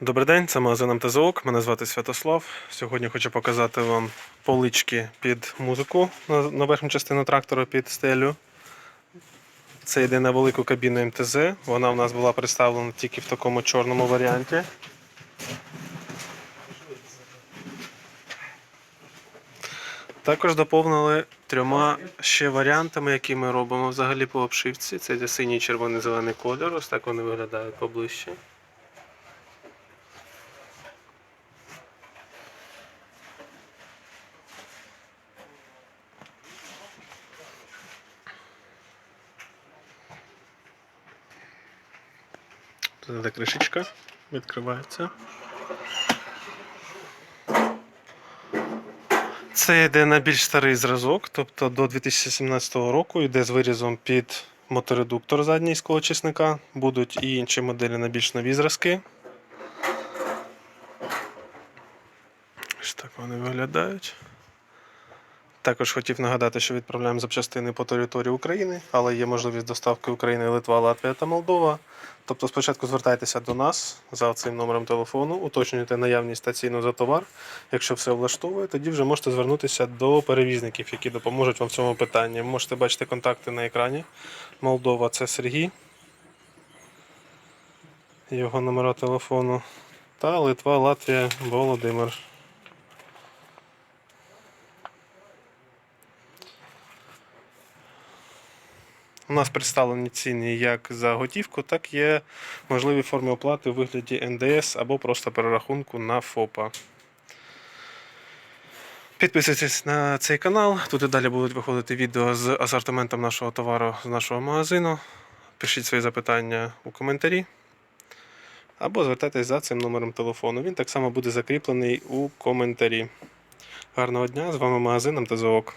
Добрий день, це магазин МТЗОК. Мене звати Святослав. Сьогодні хочу показати вам полички під музику на, верхню частину трактора під стелю. Це йде на велику кабіну МТЗ. Вона в нас була представлена тільки в такому чорному варіанті. Також доповнили трьома ще варіантами, які ми робимо взагалі по обшивці. Це йде синій, червоний, зелений кольор. Ось так вони виглядають поближче. Іде кришечка, відкривається. Це йде на більш старий зразок, тобто до 2017 року йде з вирізом під моторедуктор задній склоочисника. Будуть і інші моделі на більш нові зразки. Ось так вони виглядають. Також хотів нагадати, що відправляємо запчастини по території України, але є можливість доставки України, Литва, Латвія та Молдова. Тобто спочатку звертайтеся до нас за цим номером телефону, уточнюйте наявність та ціну за товар. Якщо все влаштовує, тоді вже можете звернутися до перевізників, які допоможуть вам в цьому питанні. Можете бачити контакти на екрані. Молдова це Сергій. Його номера телефону. Та Литва, Латвія, Володимир. У нас представлені ціни як за готівку, так є можливі форми оплати у вигляді НДС або просто перерахунку на ФОПа. Підписуйтесь на цей канал. Тут і далі будуть виходити відео з асортиментом нашого товару з нашого магазину. Пишіть свої запитання у коментарі. Або звертайтесь за цим номером телефону. Він так само буде закріплений у коментарі. Гарного дня! З вами магазин МТЗОК.